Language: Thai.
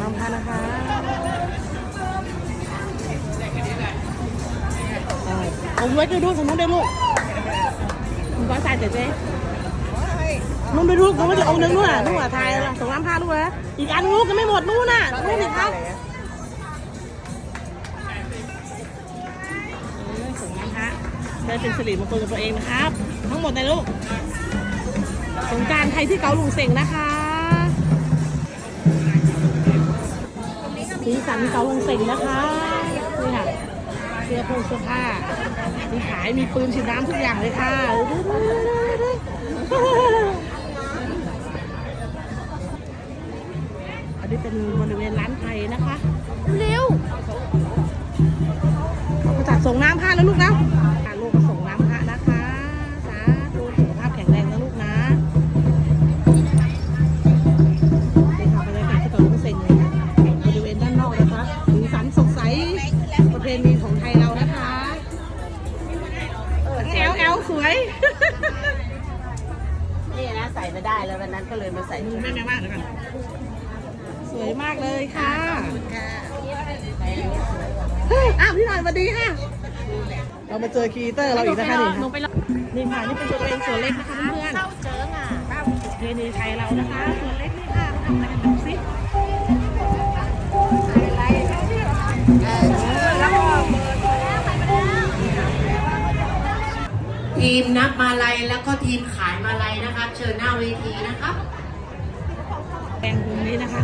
น้ำพระนะคะผมไว้ดูดูสมมติเดี๋ยวลูกคุณก้อนใส่เจ๊เจ๊นุ่นไปลูกผมว่าจะองค์หนึ่งนู่นน่ะนู่นอะทายส่งน้ำพระลูกนะอีกอันลูกก็ไม่หมดนู่นน่ะนู่นอีกครับเออส่งน้ำพระได้เป็นสิริมงคลกับตัวเองนะครับ ทั้งหมดนะลูกสงการไทยที่เกาหลุงเสงนะคะ สีสันเกาหลุงเสงนะคะนี่ค่ะเสื้อโพกเสื้อผ้ามีขายมีปืนฉีดน้ำทุกอย่างเลยค่ะอันนี้เป็นบริเวณร้านไทยนะคะเร็วเขาจัดส่งน้ำผ้าแล้วลูกนะ สวยนี่นะใส่ไม่ได้แล้ววันนั้นก็เลยมาใส่มืชุอดแม่แม่มากเลยกันสวยมากเลยค่ะค่ะเฮ้ยอ้าวพี่หน่อยสวัสดีค่ะ เรามาเจอครีเอเตอร์เราอีกนะคะนี่ค่ะนี่ค่ะนี่เป็นบริเวณสวนเล็กนะคะเพื่อนเข้าเจออะประเพณีไทยเรานะคะสวนเล็กนี่ค่ะทำอะไรกันดูสิ ทีมนับมาลัยแล้วก็ทีมขายมาลัยนะครับ เชิญหน้าเวทีนะครับแปลงตรงนี้นะคะ